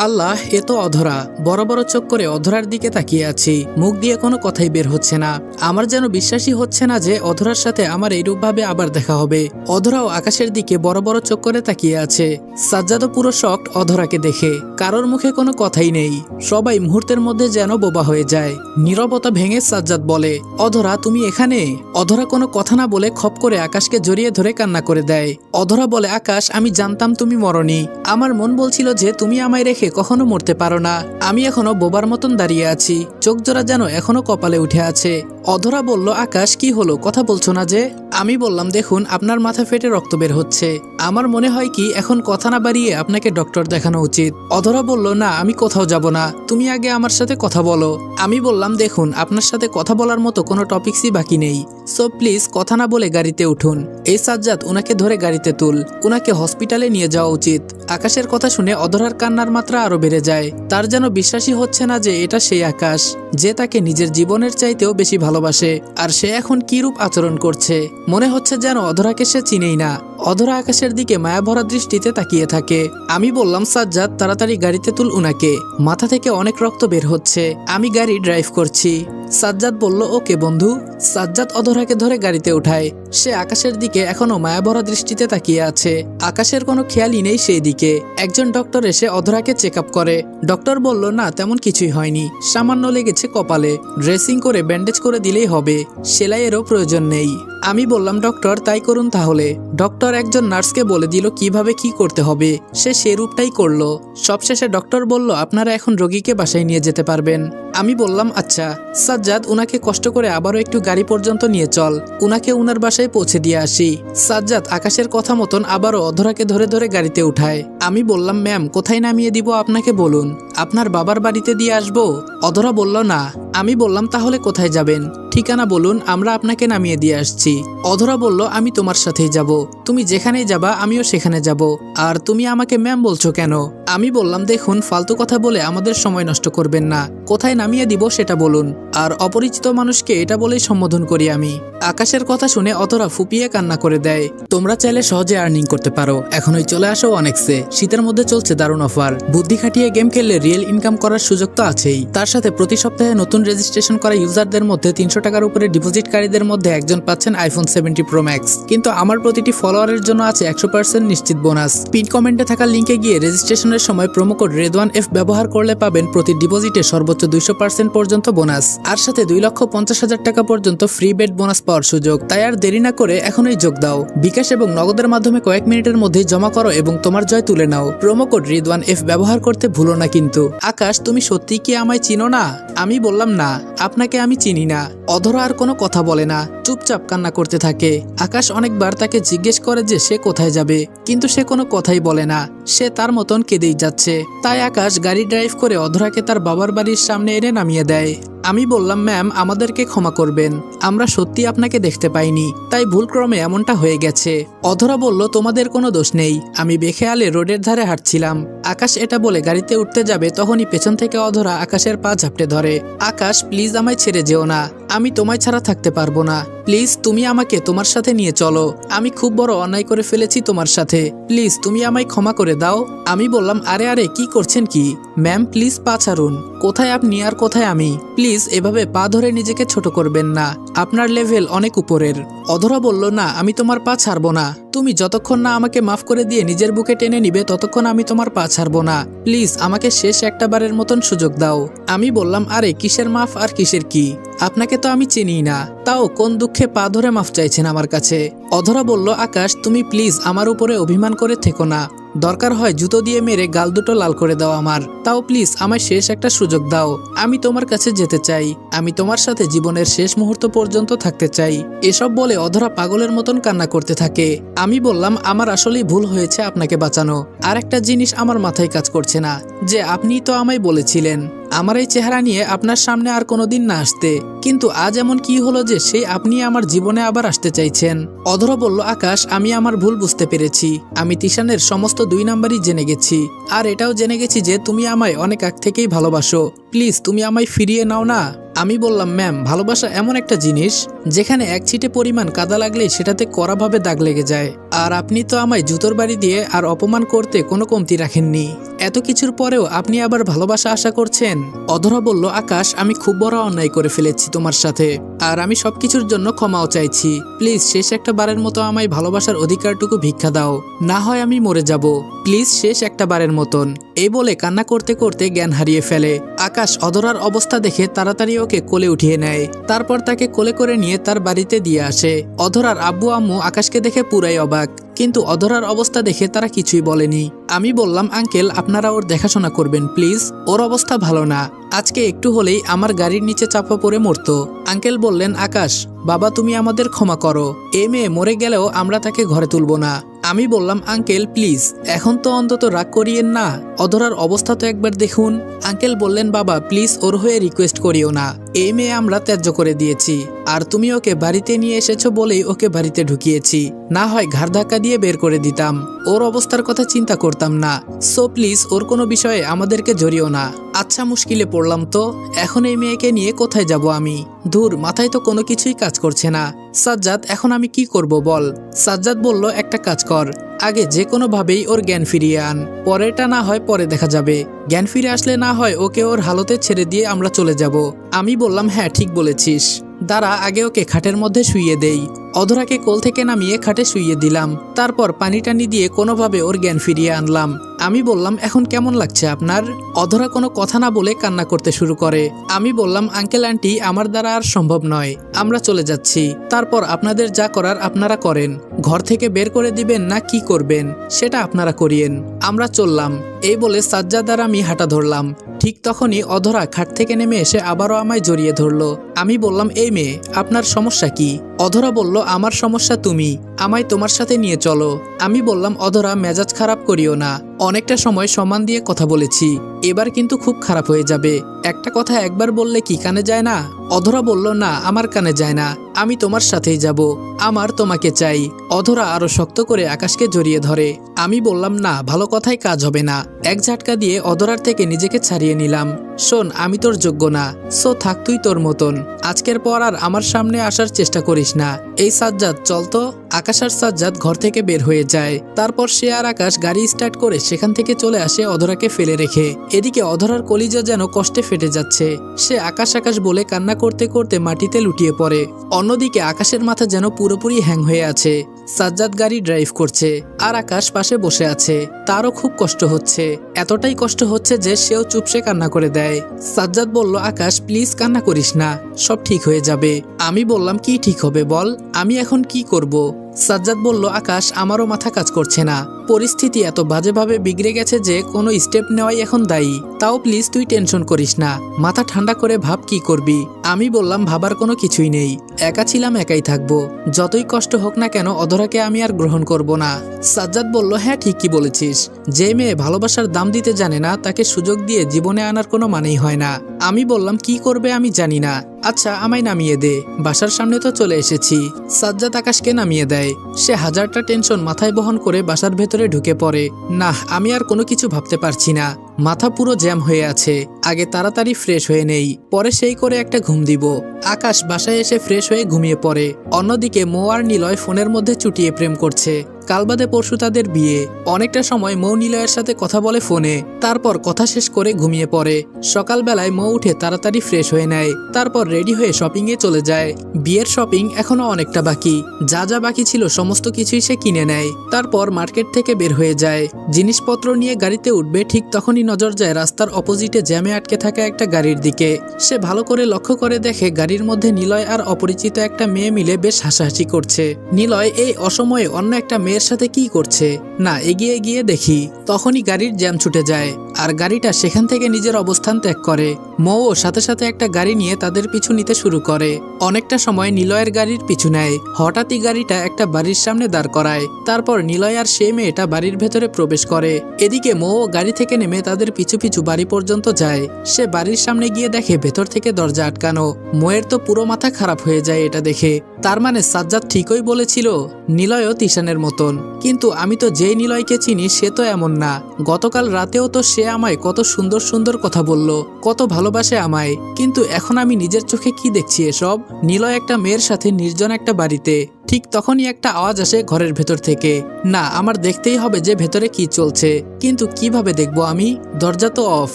আল্লাহ এ তো অধরা, বড় বড় চোখ করে অধরার দিকে তাকিয়ে আছি, মুখ দিয়ে কোনো কথাই বের হচ্ছে না। আমার যেন বিশ্বাসই হচ্ছে না যে অধরার সাথে আমার এইরূপভাবে আবার দেখা হবে। অধরাও আকাশের দিকে বড় বড় চোখ করে তাকিয়ে আছে। সাজ্জাদও পুরো শক্ট অধরাকে দেখে, কারোর মুখে কোনো কথাই নেই। সবাই মুহূর্তের মধ্যে যেন বোবা হয়ে যায়। নীরবতা ভেঙে সাজ্জাদ বলে, অধরা, তুমি এখানে? অধরা কোনো কথা না বলে খপ করে আকাশকে জড়িয়ে ধরে কান্না করে দেয়। অধরা বলে, আকাশ, আমি জানতাম তুমি মরনি। আমার মন বলছিল যে তুমি আমায় রেখে কখনো মরতে পারো না। আমি এখনও বোবার মতন দাঁড়িয়ে আছি। চোখ জোড়া যেন এখনও কপালে উঠে আছে। অধরা বলল, আকাশ, কি হলো? কথা বলছো না যে? আমি বললাম, দেখুন, আপনার মাথা ফেটে রক্ত বের হচ্ছে। আমার মনে হয় কি, এখন কথা না বাড়িয়ে আপনাকে ডক্টর দেখানো উচিত। অধরা বলল, না, আমি কোথাও যাব না। তুমি আগে আমার সাথে কথা বলো। আমি বললাম, দেখুন, আপনার সাথে কথা বলার মতো কোনো টপিকসই বাকি নেই। সো, প্লিজ, কথা না বলে গাড়িতে উঠুন। এই সাজ্জাদ ওনাকে ধরে গাড়িতে তুল। ওনাকে হসপিটালে নিয়ে যাওয়া উচিত। আকাশের কথা শুনে অধরার কান্নার মাত্রা আরও বেড়ে যায়। তার যেন বিশ্বাসই হচ্ছে না যে এটা সেই আকাশ, যে তাকে নিজের জীবনের চাইতেও বেশি ভালোবাসে। আর সে এখন কি রূপ আচরণ করছে? মনে হচ্ছে যেন অধরাকে সে চিনেই না। অধরা আকাশের দিকে মায়াভরা দৃষ্টিতে তাকিয়ে থাকে। আমি বললাম, সাজ্জাদ, তাড়াতাড়ি গাড়িতে তুল উনাকে। মাথা থেকে অনেক রক্ত বের হচ্ছে। আমি গাড়ি ড্রাইভ করছি। সাজ্জাদ বলল, ওকে বন্ধু। সাজ্জাদ অধরাকে ধরে গাড়িতে উঠায়। সে আকাশের দিকে এখনও মায়াভরা দৃষ্টিতে তাকিয়ে আছে। আকাশের কোনো খেয়ালই নেই সেই দিকে। একজন ডক্টর এসে অধরাকে চেক করে। ডক্টর বলল, না, তেমন কিছুই হয়নি। সামান্য লেগেছে কপালে। ড্রেসিং করে ব্যান্ডেজ করে দিলেই হবে। সেলাইয়েরও প্রয়োজন নেই। আমি বললাম, ডক্টর, তাই করুন তাহলে। ডক্টর একজন নার্সকে বলে দিল, কীভাবে কি করতে হবে? সে সে রূপটাই করল। সবশেষে ডক্টর বলল, আপনারা এখন রোগীকে বাসায় নিয়ে যেতে পারবেন। আমি বললাম আচ্ছা সাজ্জাদ, উনাকে কষ্ট করে আবারও একটু গাড়ি পর্যন্ত নিয়ে চল। উনাকে উনার বাসায় পৌঁছে দিয়ে আসি। সাজ্জাদ আকাশের কথা মতন আবারও অধরাকে ধরে ধরে গাড়িতে উঠায়। আমি বললাম, ম্যাম, কোথায় নামিয়ে দিব আপনাকে বলুন? আপনার বাবার বাড়িতে দিয়ে আসব? অধরা বলল, না, আমি বললাম তাহলে কোথায় যাবেন? ঠিকানা বলুন, আমরা আপনাকে নামিয়ে দিয়ে আসছি। অধরা বলল, আমি তোমার সাথেই যাব। তুমি যেখানেই যাবা, আমিও সেখানে যাব। আর তুমি আমাকে ম্যাম বলছো কেন? আমি বললাম, দেখুন, ফালতু কথা বলে আমাদের সময় নষ্ট করবেন না। কোথায় নামিয়ে দিব সেটা বলুন। আর অপরিচিত মানুষকে এটা বলেই সম্বোধন করি আমি। আকাশের কথা শুনে অতরা ফুপিয়ে কান্না করে দেয়। তোমরা চাইলে সহজে আর্নিং করতে পারো। এখনই চলে আসো অনেকসে। শীতের মধ্যে চলছে দারুণ অফার বুদ্ধি খাটিয়ে গেম খেললে রিয়েল ইনকাম করার সুযোগ তো আছেই। তার সাথে প্রতি সপ্তাহে নতুন রেজিস্ট্রেশন করা ইউজারদের মধ্যে তিনশো টাকার উপরে ডিপোজিটকারীদের মধ্যে একজন পাচ্ছেন আইফোন সেভেন্টি প্রো ম্যাক্স কিন্তু আমার প্রতিটি ফলোয়ারের জন্য আছে একশো পার্সেন্ট নিশ্চিত বোনাস পিন কমেন্টে থাকা লিঙ্কে গিয়ে রেজিস্ট্রেশনের সময় প্রোমো কোড রেদওয়ান এফ ব্যবহার করলে পাবেন প্রতি ডিপোজিটে সর্বোচ্চ দুইশো পার্সেন্ট পর্যন্ত বোনাস, আর সাথে দুই লক্ষ পঞ্চাশ হাজার টাকা পর্যন্ত ফ্রি বেড বোনাস পাওয়ার সুযোগ। তাই আর দেরি না করে এখনই যোগ দাও। বিকাশ এবং নগদের মাধ্যমে কয়েক মিনিটের মধ্যেই জমা করো এবং তোমার জয় তুলে নাও। প্রোমো কোড রিদওয়ান এফ ব্যবহার করতে ভুলো না কিন্তু। আকাশ, তুমি সত্যি কি আমায় চিনো না? আমি বললাম না। আপনাকে আমি চিনি না। অধরা আর কোনো কথা বলে না। চুপচাপ কান্না করতে থাকে। আকাশ অনেকবার তাকে জিজ্ঞেস করে যে সে কোথায় যাবে, কিন্তু সে কোনো কথাই বলে না। সে তার মতন কেঁদেই যাচ্ছে। তাই আকাশ গাড়ি ড্রাইভ করে অধরাকে তার বাবার বাড়ির সামনে এনে নামিয়ে দেয়। আমি বললাম, ম্যাম, আমাদেরকে ক্ষমা করবেন। আমরা সত্যি আপনাকে দেখতে পাইনি, তাই ভুলক্রমে এমনটা হয়ে গেছে। অধরা বলল, তোমাদের কোনো দোষ নেই। আমি বেখেয়ালে রোডের ধারে হাঁটছিলাম। আকাশ এটা বলে গাড়িতে উঠতে যাবে, তখনই পেছন থেকে অধরা আকাশের পা ঝাপটে ধরে, আকাশ, প্লিজ আমায় ছেড়ে যেও না। আমি তোমায় ছাড়া থাকতে পারব না। প্লিজ, তুমি আমাকে তোমার সাথে নিয়ে চলো। আমি খুব বড় অন্যায় করে ফেলেছি তোমার সাথে। প্লিজ, তুমি আমায় ক্ষমা করে দাও। আমি বললাম, আরে আরে, কি করছেন কি? ম্যাম, প্লিজ পা ছাড়ুন। কোথায় আপনি আর কোথায় আমি? প্লিজ এভাবে পা ধরে নিজেকে ছোট করবেন না। আপনার লেভেল অনেক উপরের। অধরা বলল, না, আমি তোমার পা ছাড়ব না। তুমি যতক্ষণ না আমাকে মাফ করে দিয়ে নিজের বুকে টেনে নিবে, ততক্ষণ আমি তোমার পা ছাড়ব না। প্লিজ, আমাকে শেষ একটা বারের মতন সুযোগ দাও। আমি বললাম, আরে, কিসের মাফ আর কিসের কি? আপনাকে তো আমি চিনি না। তাও কোন দুঃখে পা ধরে মাফ চাইছেন আমার কাছে? অধরা বলল, আকাশ, তুমি প্লিজ আমার উপরে অভিমান করে থেকো না। দরকার হয় জুতো দিয়ে মেরে গাল দুটো লাল করে দাও আমার। তাও প্লিজ আমায় শেষ একটা সুযোগ দাও। আমি তোমার কাছে যেতে চাই। আমি তোমার সাথে জীবনের শেষ মুহূর্ত পর্যন্ত থাকতে চাই। এসব বলে অধরা পাগলের মতন কান্না করতে থাকে। আমি বললাম, আমার আসলেই ভুল হয়েছে আপনাকে বাঁচানো। আর একটা জিনিস আমার মাথায় কাজ করছে না, যে আপনি তো আমায় বলেছিলেন। আমার এই চেহারা নিয়ে আপনার সামনে আর কোনোদিন না আসতে। কিন্তু আজ এমন কি হলো যে সেই আপনি আমার জীবনে আবার আসতে চাইছেন? অধরা বলল, আকাশ, আমি আমার ভুল বুঝতে পেরেছি। আমি তিশানের সমস্ত দুই নাম্বারই জেনে গেছি। আর এটাও জেনে গেছি যে তুমি আমায় অনেক আগ থেকেই ভালোবাসো। প্লিজ, তুমি আমায় ফিরিয়ে নাও না। আমি বললাম, ম্যাম, ভালোবাসা এমন একটা জিনিস, যেখানে এক ছিটে পরিমাণ কাদা লাগলেই সেটাতে কড়াভাবে দাগ লেগে যায়। আর আপনি তো আমায় জুতোর বাড়ি দিয়ে আর অপমান করতে কোনো কমতি রাখেননি। এত কিছুর পরেও আপনি আবার ভালোবাসা আশা করছেন? অধরা বলল, আকাশ, আমি খুব বড় অন্যায় করে ফেলেছি তোমার সাথে। আর আমি সবকিছুর জন্য ক্ষমাও চাইছি। প্লিজ, শেষ একটা বারের মতো আমায় ভালোবাসার অধিকারটুকু ভিক্ষা দাও। না হয় আমি মরে যাব। প্লিজ, শেষ একটা বারের মতন। এই বলে কান্না করতে করতে জ্ঞান হারিয়ে ফেলে। আকাশ অধরার অবস্থা দেখে তাড়াতাড়ি ওকে কোলে উঠিয়ে নেয়। তারপর তাকে কোলে করে নিয়ে তার বাড়িতে দিয়ে আসে। অধরার আব্বু আম্মু আকাশকে দেখে পুরাই অবাক, কিন্তু অধরার অবস্থা দেখে তারা কিছুই বলেনি। আমি বললাম, আঙ্কেল, আপনারা ওর দেখাশোনা করবেন, প্লিজ। ওর অবস্থা ভালো না। আজকে একটু হলেই আমার গাড়ির নিচে চাপা পড়ে মরতো। আঙ্কেল বললেন, আকাশ, বাবা, তুমি আমাদের ক্ষমা করো। এ মেয়ে মরে গেলেও আমরা তাকে ঘরে তুলব না। আমি বললাম, আঙ্কেল, প্লিজ, এখন তো অন্তত রাগ করিয়েন না। অধরার অবস্থা তো একবার দেখুন। আঙ্কেল বললেন, বাবা, প্লিজ ওর হয়ে রিকোয়েস্ট করিও না। এই মেয়ে আমরা ত্যায্য করে দিয়েছি। আর তুমি ওকে বাড়িতে নিয়ে এসেছ বলেই ওকে বাড়িতে ঢুকিয়েছি। না হয় ঘাড় ধাক্কা দিয়ে বের করে দিতাম। ওর অবস্থার কথা চিন্তা করতাম না। সো প্লিজ, ওর কোনো বিষয়ে আমাদেরকে জড়িও না। আচ্ছা মুশকিলে পড়লাম তো। এখন এই মেয়েকে নিয়ে কোথায় যাব আমি? ধুর, মাথায় তো কোনো কিছুই কাজ করছে না। সাজ্জাদ, এখন আমি কি করব বল? সাজ্জাদ বলল, একটা কাজ কর। আগে যে কোনোভাবেই ওর জ্ঞান ফিরিয়ে আন। পরেরটা না হয় পরে দেখা যাবে। জ্ঞান ফিরে আসলে না হয় ওকে ওর হালতে ছেড়ে দিয়ে আমরা চলে যাব। আমি বললাম হ্যাঁ ঠিক বলেছিস। দাঁড়া, আগে ওকে খাটের মধ্যে শুইয়ে দেই। অধরাকে কোল থেকে নামিয়ে খাটে শুইয়ে দিলাম। তারপর পানি টানি দিয়ে কোনোভাবে ওর জ্ঞান ফিরিয়ে আনলাম। আমি বললাম, এখন কেমন লাগছে আপনার? অধরা কোনো কথা না বলে কান্না করতে শুরু করে। আমি বললাম, আঙ্কেল, আন্টি, আমার দ্বারা আর সম্ভব নয়। আমরা চলে যাচ্ছি। তারপর আপনাদের যা করার আপনারা করেন। ঘর থেকে বের করে দিবেন না কি করবেন, সেটা আপনারা করিয়েন। আমরা চললাম। এই বলে সাজ্জাদ আর আমি হাঁটা ধরলাম। ঠিক তখনই অধরা খাট থেকে নেমে এসে আবারও আমায় জড়িয়ে ধরল। আমি বললাম, এই মেয়ে, আপনার সমস্যা কি? অধরা বলল, আমার সমস্যা তুমি। আমায় তোমার সাথে নিয়ে চলো। আমি বললাম, অধরা, মেজাজ খারাপ করিও না। অনেকটা সময় সম্মান দিয়ে কথা বলেছি। এবার কিন্তু খুব খারাপ হয়ে যাবে। একটা কথা একবার বললে কি কানে যায় না? অধরা বলল, না, আমার কানে যায় না। আমি তোমার সাথেই যাব। আমার তোমাকে চাই। অধরা আরও শক্ত করে আকাশকে জড়িয়ে ধরে। আমি বললাম, না, ভালো কথায় কাজ হবে না। এক ঝাটকা দিয়ে অধরার থেকে নিজেকে ছাড়িয়ে নিলাম। শোন, আমি তোর যোগ্য না। সো থাক তুই তোর মতন। আজকের পর আর আমার সামনে আসার চেষ্টা করিস না। এই সাজ্জাদ, চল তো। আকাশ আর সাজ্জাদ ঘর থেকে বের হয়ে যায়। তারপর সে আর আকাশ গাড়ি স্টার্ট করে সেখান থেকে চলে আসে অধরাকে ফেলে রেখে। এদিকে অধরার কলিজা যেন কষ্টে ফেটে যাচ্ছে। সে আকাশ আকাশ বলে কান্না করতে করতে মাটিতে লুটিয়ে পড়ে। অন্যদিকে আকাশের মাথা যেন পুরোপুরি হ্যাং হয়ে আছে। সাজ্জাদ গাড়ি ড্রাইভ করছে আর আকাশ পাশে বসে আছে। তারও খুব কষ্ট হচ্ছে। এতটাই কষ্ট হচ্ছে যে সেও চুপসে কান্না করে দেয়। সাজ্জাদ বলল, আকাশ, প্লিজ কান্না করিস না। সব ঠিক হয়ে যাবে। আমি বললাম, কি ঠিক হবে বল? আমি এখন কি করব? সাজ্জাদ বলল, আকাশ, আমারও মাথা কাজ করছে না। পরিস্থিতি এত বাজেভাবে বিগড়ে গেছে যে কোনো স্টেপ নেওয়াই এখন দায়ী। তাও প্লিজ তুই টেনশন করিস না। মাথা ঠান্ডা করে ভাব কি করবি। আমি বললাম, ভাবার কোনো কিছুই নেই। একা ছিলাম, একাই থাকব। যতই কষ্ট হোক না কেন, অধরাকে আমি আর গ্রহণ করব না। সাজ্জাদ বলল হ্যাঁ ঠিকই বলেছিস। যে মেয়ে ভালোবাসার দাম দিতে জানে না, তাকে সুযোগ দিয়ে জীবনে আনার কোনো মানেই হয় না। আমি বললাম, কি করবে আমি জানি না। আচ্ছা আমায় নামিয়ে দে। বাসার সামনে তো চলে এসেছি। সাজ্জাদ আকাশকে নামিয়ে দেয়। সে হাজারটা টেনশন মাথায় বহন করে বাসার ভেতরে ঢুকে পড়ে। না আমি আর কোনো কিছু ভাবতে পারছি না। মাথা পুরো জ্যাম হয়ে আছে, আগে তাড়াতাড়ি ফ্রেশ হয়ে নেই, পরে সেই করে একটা ঘুম দিব। আকাশ বাসায় এসে ফ্রেশ হয়ে ঘুমিয়ে পড়ে, অন্যদিকে মো আর নিলয় ফোনের মধ্যে চুটিয়ে প্রেম করছে। কাল বাদে পরশু তাদের বিয়ে, অনেকটা সময় মৌ নিলয়ের সাথে কথা বলে ফোনে, তারপর কথা শেষ করে ঘুমিয়ে পড়ে। সকালবেলায় মৌ উঠে তাড়াতাড়ি ফ্রেশ হয়ে নেয়, তারপর রেডি হয়ে শপিং এ চলে যায়। বিয়ের শপিং এখনও অনেকটা বাকি, যা যা বাকি ছিল সমস্ত কিছুই সে কিনে নেয়। তারপর মার্কেট থেকে বের হয়ে যায়, জিনিসপত্র নিয়ে গাড়িতে উঠবে ঠিক তখনই নজর যায় রাস্তার অপোজিটে জ্যামে আটকে থাকা একটা গাড়ির দিকে। সে ভালো করে লক্ষ্য করে দেখে গাড়ির মধ্যে নিলয় আর অপরিচিত একটা মেয়ে মিলে বেশ হাসাহাসি করছে। নিলয়, এই অসময়ে অন্য একটা মেয়ের সাথে কি করছে? না, এগিয়ে গিয়ে দেখি। তখনই গাড়ির জ্যাম ছুটে যায় আর গাড়িটা সেখান থেকে নিজের অবস্থান ত্যাগ করে। মৌ সাথে সাথে একটা গাড়ি নিয়ে তাদের পিছু নিতে শুরু করে। অনেকটা সময় নিলয়ের গাড়ির পিছু নেয়। হঠাৎই গাড়িটা একটা বাড়ির সামনে দাঁড় করায়। তারপর নিলয় আর সে মেয়েটা বাড়ির ভেতরে প্রবেশ করে। এদিকে মৌ গাড়ি থেকে নেমে তাদের পিছু পিছু বাড়ি পর্যন্ত যায়। সে বাড়ির সামনে গিয়ে দেখে ভেতর থেকে দরজা আটকানো। মোয়ের তো পুরো মাথা খারাপ হয়ে যায় এটা দেখে। তার মানে সাজ্জাদ ঠিকই বলেছিল, নিলয়ও তিশানের মতন। কিন্তু আমি তো যেই নিলয়কে চিনি, সে তো এমন না। গতকাল রাতেও তো সে আমায় কত সুন্দর সুন্দর কথা বলল, কত ভালোবাসে আমায়। কিন্তু এখন আমি নিজের চোখে কি দেখছি এসব? নিলয় একটা মেয়ের সাথে নির্জন একটা বাড়িতে। ঠিক তখনই একটা আওয়াজ আসে ঘরের ভেতর থেকে। না, আমার দেখতেই হবে যে ভেতরে কি চলছে। কিন্তু কীভাবে দেখব আমি? দরজা তো অফ।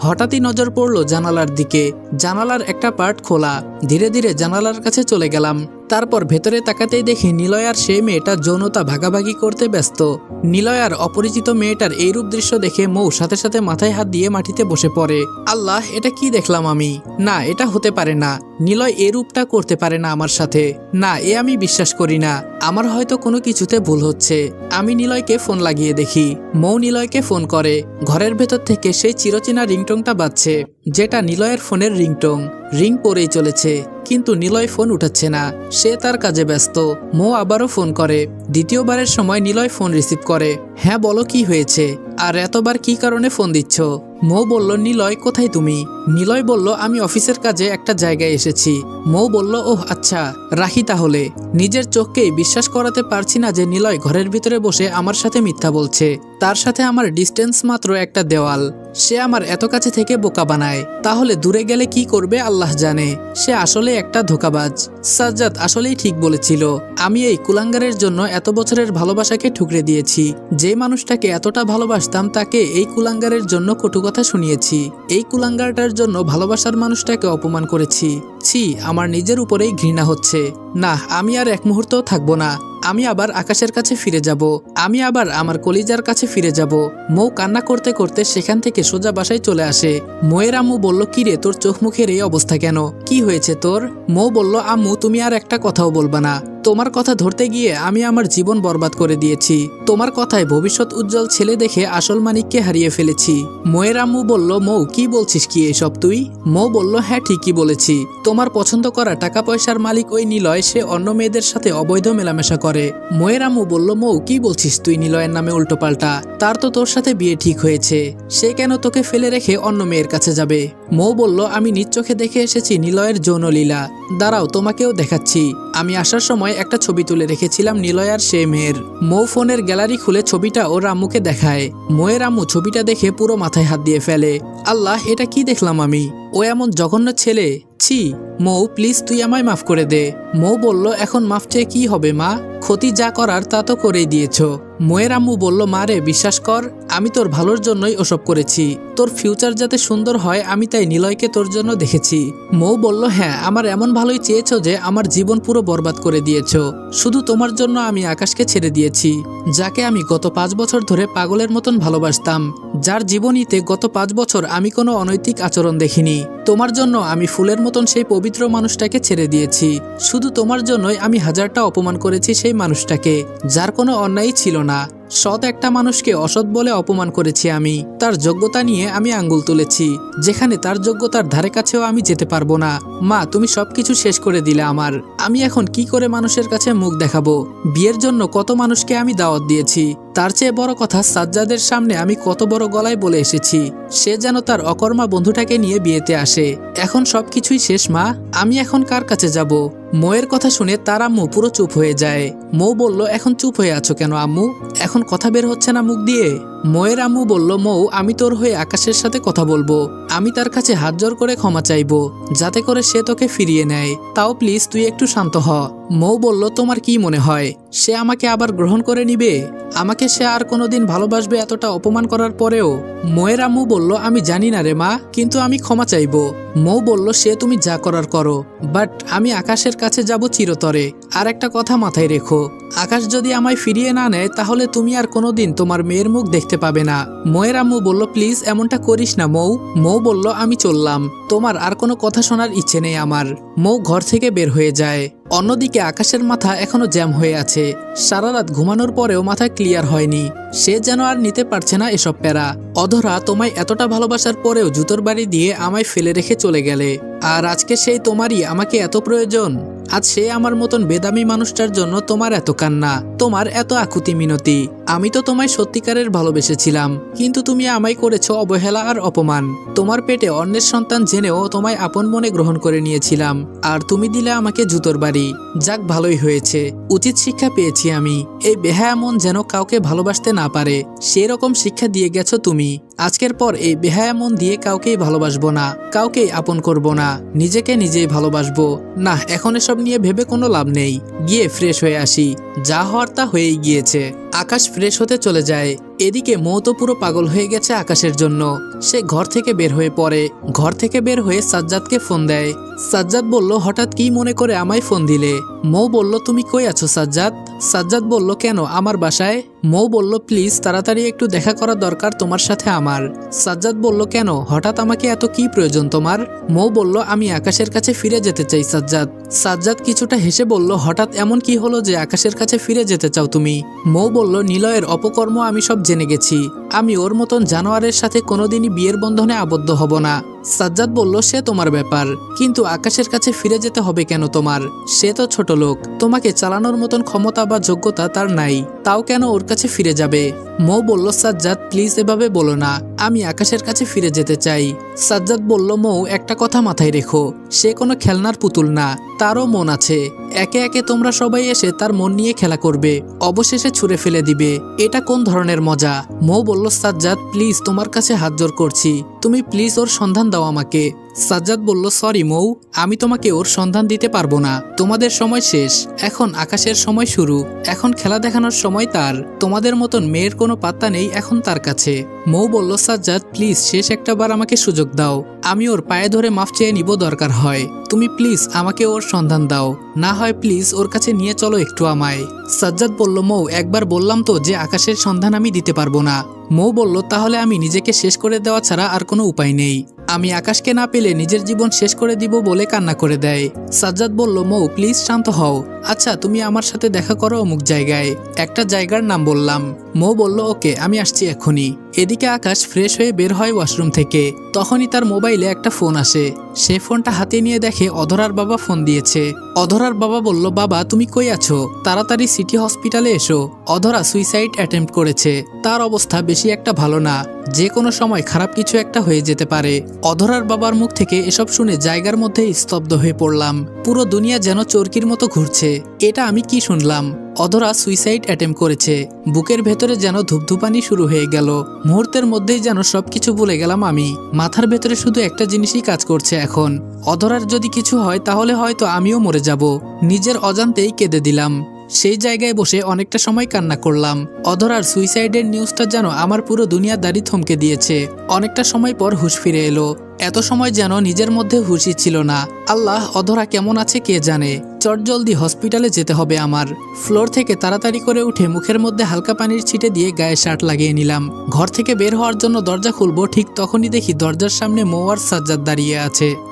হঠাৎই নজর পড়ল জানালার দিকে। জানালার একটা পার্ট খোলা। ধীরে ধীরে জানালার কাছে চলে গেলাম। তারপর ভেতরে তাকাতেই দেখি নিলয়ার সেই মেয়েটা যৌনতা ভাগাভাগি করতে ব্যস্ত। নিলয়ার অপরিচিত মেয়েটার এইরূপ দৃশ্য দেখে মৌ সাথে সাথে মাথায় হাত দিয়ে মাটিতে বসে পড়ে। আল্লাহ, এটা কি দেখলাম আমি? না, এটা হতে পারে না। নিলয় এ রূপটা করতে পারে না আমার সাথে। না, এ আমি বিশ্বাস করি না। আমার হয়তো কোনো কিছুতে ভুল হচ্ছে। আমি নিলয়কে ফোন লাগিয়ে দেখি। মৌ নিলয়কে ফোন করে। ঘরের ভেতর থেকে সেই চিরচেনা রিংটংটা বাজছে। যেটা নিলয়ের ফোনের রিংটং রিং পরেই চলেছে, কিন্তু নিলয় ফোন উঠাচ্ছে না। সে তার কাজে ব্যস্ত। মো আবারও ফোন করে। দ্বিতীয়বারের সময় নিলয় ফোন রিসিভ করে। হ্যাঁ বলো কি হয়েছে? আর এতবার কি কারণে ফোন দিচ্ছ? মো বলল, নিলয়, কোথায় তুমি? নিলয় বলল, আমি অফিসের কাজে একটা জায়গায় এসেছি। মৌ বলল, ওহ আচ্ছা রাখি তাহলে। নিজের চোখকেই বিশ্বাস করাতে পারছি না যে নিলয় ঘরের ভিতরে বসে আমার সাথে মিথ্যা বলছে। তার সাথে আমার ডিস্টেন্স মাত্র একটা দেওয়াল। সে আমার এত কাছে থেকে বোকা বানায়। তাহলে দূরে গেলে কি করবে আল্লাহ জানে। সে আসলে একটা ধোকাবাজ। সাজ্জাদ আসলেই ঠিক বলেছিল, আমি এই কুলাঙ্গারের জন্য এত বছরের ভালোবাসাকে ঠুকরে দিয়েছি। যে মানুষটাকে এতটা ভালোবাসতাম তাকে এই কুলাঙ্গারের জন্য কটু কথা শুনিয়েছি। এই কুলাঙ্গারটার জন্য ভালোবাসার মানুষটাকে অপমান করেছি। ছি, আমার নিজের উপরেই ঘৃণা হচ্ছে। না, আমি আর এক মুহূর্ত থাকব না। আমি আবার আকাশের কাছে ফিরে যাব। আমি আবার আমার কলিজার কাছে ফিরে যাব। মৌ কান্না করতে করতে সেখান থেকে সোজা বাসায় চলে আসে। মৌয়ের আম্মু বলল কিরে তোর চোখ মুখের এই অবস্থা কেন? কি হয়েছে তোর? মৌ বলল, আম্মু, তুমি আর একটা কথাও বলবা না। তোমার কথা ধরতে গিয়ে আমি আমার জীবন বরবাদ করে দিয়েছি। তোমার কথায় ভবিষ্যৎ উজ্জ্বল ছেলে দেখে আসল মানিককে হারিয়ে ফেলেছি। মৌয়ের আম্মু বলল, মৌ, কি বলছিস কি এসব? তুই? মৌ বলল হ্যাঁ ঠিকই বলেছি। তোমার পছন্দ করা টাকা পয়সার মালিক ওই নিলয়, সে অন্য মেয়েদের সাথে অবৈধ মেলামেশা করে। মৌয়ের আম্মু বলল, মৌ, কি বলছিস তুই নিলয়ের নামে উল্টোপাল্টা? তার তো তোর সাথে বিয়ে ঠিক হয়েছে। সে কেন তোকে ফেলে রেখে অন্য মেয়ের কাছে যাবে? মৌ বলল, আমি নিজ চোখে দেখে এসেছি নিলয়ের যৌনলীলা দাঁড়াও, তোমাকেও দেখাচ্ছি। আমি আসার সময় একটা ছবি তুলে রেখেছিলাম নিলয়ার সে মেয়ের। মৌ ফোনের গ্যালারি খুলে ছবিটা ওর আম্মুকে দেখায়। মোয়ের আম্মু ছবিটা দেখে পুরো মাথায় হাত দিয়ে ফেলে। আল্লাহ, এটা কি দেখলাম আমি ও এমন জঘন্য ছেলে। ছি, মৌ, প্লিজ তুই আমায় মাফ করে দে। মৌ বলল, এখন মাফ চেয়ে কি হবে মা? ক্ষতি যা করার তা তো করেই দিয়েছ। মোয়ের আম্মু বলল, মা রে, বিশ্বাস কর আমি তোর ভালোর জন্যই ওসব করেছি। তোর ফিউচার যাতে সুন্দর হয়, আমি তাই নিলয়কে তোর জন্য দেখেছি। মৌ বলল হ্যাঁ আমার এমন ভালোই চেয়েছ যে আমার জীবন পুরো বরবাদ করে দিয়েছ। শুধু তোমার জন্য আমি আকাশকে ছেড়ে দিয়েছি, যাকে আমি গত পাঁচ বছর ধরে পাগলের মতন ভালোবাসতাম। যার জীবনীতে গত পাঁচ বছর আমি কোনো অনৈতিক আচরণ দেখিনি। তোমার জন্য আমি ফুলের মতন সেই পবিত্র মানুষটাকে ছেড়ে দিয়েছি। শুধু তোমার জন্যই আমি হাজারটা অপমান করেছি সেই মানুষটাকে, যার কোনো অন্যায় ছিল না। সৎ একটা মানুষকে অসৎ বলে অপমান করেছি আমি। তার যোগ্যতা নিয়ে আমি আঙ্গুল তুলেছি। যেখানে তার যোগ্যতার ধারে কাছেও আমি যেতে পারব না। মা, তুমি সবকিছু শেষ করে দিলে আমার। আমি এখন কি করে মানুষের কাছে মুখ দেখাবো? বিয়ের জন্য কত মানুষকে আমি দাওয়াত দিয়েছি। তার চেয়ে বড় কথা, সাজ্জাদের সামনে আমি কত বড় গলায় বলে এসেছি। সে যেন তার অকর্মা বন্ধুটাকে নিয়ে বিয়েতে আসে। এখন সবকিছুই শেষ, মা? আমি এখন কার কাছে যাব? মৌয়ের কথা শুনে তার আম্মু পুরো চুপ হয়ে যায়। মৌ বলল, এখন চুপ হয়ে আছো কেন আম্মু? এখন কথা বের হচ্ছে না মুখ দিয়ে? মোয়ের আম্মু বলল, মৌ, আমি তোর হয়ে আকাশের সাথে কথা বলব। আমি তার কাছে হাত জোর করে ক্ষমা চাইব, যাতে করে সে তোকে ফিরিয়ে নেয়। তাও প্লিজ, তুই একটু শান্ত হ। মৌ বলল, তোমার কি মনে হয়? সে আমাকে আবার গ্রহণ করে নিবে? আমাকে সে আর কোনোদিন ভালোবাসবে এতটা অপমান করার পরেও? ময়ের আম্মু বলল, আমি জানি না রে মা, কিন্তু আমি ক্ষমা চাইব। মৌ বলল, সে তুমি যা করার করো, বাট আমি আকাশের কাছে যাব চিরতরে। আর একটা কথা মাথায় রেখো আকাশ যদি আমায় ফিরিয়ে না নেয়, তাহলে তুমি আর কোনোদিন তোমার মেয়ের মুখ দেখতে পাবে না। মৌয়ের আম্মু বলল, প্লিজ, এমনটা করিস না, মৌ। মৌ বলল, আমি চললাম। তোমার আর কোনো কথা শোনার ইচ্ছে নেই আমার। মৌ ঘর থেকে বের হয়ে যায়। অন্যদিকে আকাশের মাথা এখনও জ্যাম হয়ে আছে। সারা রাত ঘুমানোর পরেও মাথা ক্লিয়ার হয়নি। সে যেন আর নিতে পারছে না এসব প্যারা। অধরা, তোমায় এতটা ভালোবাসার পরেও জুতোর বাড়ি দিয়ে আমায় ফেলে রেখে চলে গেলে। আর আজকে সেই তোমারই আমাকে এত প্রয়োজন? আজ সে আমার মতন বেদামি মানুষটার জন্য তোমার এত কান্না তোমার এত আকুতি মিনতি। আমি তো তোমায় সত্যিকারের ভালোবেসেছিলাম, কিন্তু তুমি আমায় করেছ অবহেলা আর অপমান। তোমার পেটে অন্যের সন্তান জেনেও তোমায় আপন মনে গ্রহণ করে নিয়েছিলাম, আর তুমি দিলে আমাকে জুতোর বাড়ি। যাক, ভালোই হয়েছে। উচিত শিক্ষা পেয়েছি আমি। এই বেহায়া মন যেন কাউকে ভালোবাসতে না পারে, সেরকম শিক্ষা দিয়ে গেছো তুমি। আজকের পর এই বেহায়া মন দিয়ে কাউকেই ভালোবাসবো না, কাউকেই আপন করব না। নিজেকে নিজেই ভালোবাসবো। না, এখন এসব নিয়ে ভেবে কোনো লাভ নেই। গিয়ে ফ্রেশ হয়ে আসি। যা হওয়ার তা হয়েই গিয়েছে। আকাশ ফ্রেশ হতে চলে যায়। এদিকে মৌ তো পুরো পাগল হয়ে গেছে আকাশের জন্য। সে ঘর থেকে বের হয়ে পড়ে। ঘর থেকে বের হয়ে সাজ্জাদকে ফোন দেয়। সাজ্জাদ বলল, হঠাৎ কি মনে করে আমায় ফোন দিলে? মৌ বলল, তুমি কই আছো সাজ্জাদ? সাজ্জাদ বলল, কেন, আমার বাসায়? মৌ বলল, প্লিজ, তাড়াতাড়ি একটু দেখা করা দরকার তোমার সাথে আমার। সাজ্জাদ বলল, কেন, হঠাৎ আমাকে এত কি প্রয়োজন তোমার? মৌ বলল, আমি আকাশের কাছে ফিরে যেতে চাই সাজ্জাদ। সাজ্জাদ কিছুটা হেসে বলল, হঠাৎ এমন কি হলো যে আকাশের কাছে ফিরে যেতে চাও তুমি? মৌ বলল, নিলয়ের অপকর্ম আমি সব জেনে গেছি। আমি ওর মতন জানোয়ারের সাথে কোনোদিনই বিয়ের বন্ধনে আবদ্ধ হব না। সাজ্জাদ বলল, সে তোমার ব্যাপার। কিন্তু আকাশের কাছে ফিরে যেতে হবে কেন তোমার? সে তো ছোট লোক। তোমাকে চালানোর মতন ক্ষমতা বা যোগ্যতা তার নাই। তাও কেন ওর কাছে ফিরে যাবে? মো বলল, সাজ্জাদ, প্লিজ এভাবে বলো না। আমি আকাশের কাছে ফিরে যেতে চাই। সাজ্জাদ বলল, মৌ, একটা কথা মাথায় রেখো। সে কোনো খেলনার পুতুল না। তারও মন আছে। একে একে তোমরা সবাই এসে তার মন নিয়ে খেলা করবে। অবশেষে ছুঁড়ে ফেলে দিবে। এটা কোন ধরনের মজা? মৌ বলল, সাজ্জাদ, প্লিজ তোমার কাছে হাত জোর করছি। তুমি প্লিজ ওর সন্ধান দাও। আমাকে। সাজ্জাদ বলল, সরি মৌ, আমি তোমাকে ওর সন্ধান দিতে পারব না। তোমাদের সময় শেষ। এখন আকাশের সময় শুরু। এখন খেলা দেখানোর সময় তার। তোমাদের মতন মেয়ের কোনো পাত্তা নেই এখন তার কাছে। মৌ বলল, সাজ্জাদ, প্লিজ, শেষ একটা বার আমাকে সুযোগ দাও। আমি ওর পায়ে ধরে মাফ চেয়ে নিব, দরকার হয়। তুমি প্লিজ আমাকে ওর সন্ধান দাও। না হয় প্লিজ ওর কাছে নিয়ে চলো একটু আমায়। সাজ্জাদ বলল, মৌ, একবার বললাম তো যে আকাশের সন্ধান আমি দিতে পারব না। মৌ বলল, তাহলে আমি নিজেকে শেষ করে দেওয়া ছাড়া আর কোনো উপায় নেই। আমি আকাশকে না পেলে নিজের জীবন শেষ করে দিব বলে কান্না করে দেয়। সাজ্জাদ বলল, মৌ, প্লিজ শান্ত হও। আচ্ছা তুমি আমার সাথে দেখা করো অমুক জায়গায়। একটা জায়গার নাম বললাম। মৌ বলল, ওকে, আমি আসছি এখনই। এদিকে আকাশ ফ্রেশ হয়ে বের হয় ওয়াশরুম থেকে। তখনই তার মোবাইলে একটা ফোন আসে। সে ফোনটা হাতে নিয়ে দেখে অধরার বাবা ফোন দিয়েছে। অধরার বাবা বলল, বাবা, তুমি কই আছো? তাড়াতাড়ি সিটি হসপিটালে এসো। অধরা সুইসাইড অ্যাটেম্প করেছে। তার অবস্থা বেশি একটা ভালো না। যে কোনো সময় খারাপ কিছু একটা হয়ে যেতে পারে। অধরার বাবার মুখ থেকে এসব শুনে জায়গার মধ্যে স্তব্ধ হয়ে পড়লাম। পুরো দুনিয়া যেন চরকির মতো ঘুরছে। এটা আমি কি শুনলাম? অধরা সুইসাইড অ্যাটেম্প করেছে। বুকের ভেতরে যেন ধূপধুপানি শুরু হয়ে গেল। মুহূর্তের মধ্যেই যেন সবকিছু ভুলে গেলাম আমি। মাথার ভেতরে শুধু একটা জিনিসই কাজ করছে এখন। অধরার যদি কিছু হয়, তাহলে হয়তো আমিও মরে যাব। নিজের অজান্তেই কেঁদে দিলাম। সেই জায়গায় বসে অনেকটা সময় কান্না করলাম। অধরার সুইসাইডের নিউজটা যেন আমার পুরো দুনিয়াদারি থমকে দিয়েছে। অনেকটা সময় পর হুশ ফিরে এলো। এত সময় যেন নিজের মধ্যে হুশি ছিল না। আল্লাহ, অধরা কেমন আছে কে জানে? চটজলদি হসপিটালে যেতে হবে আমার। ফ্লোর থেকে তাড়াতাড়ি করে উঠে মুখের মধ্যে হালকা পানির ছিটে দিয়ে গায়ে শার্ট লাগিয়ে নিলাম। ঘর থেকে বের হওয়ার জন্য দরজা খুলবো, ঠিক তখনই দেখি দরজার সামনে মোয়ার সাজ্জাদ দাঁড়িয়ে আছে।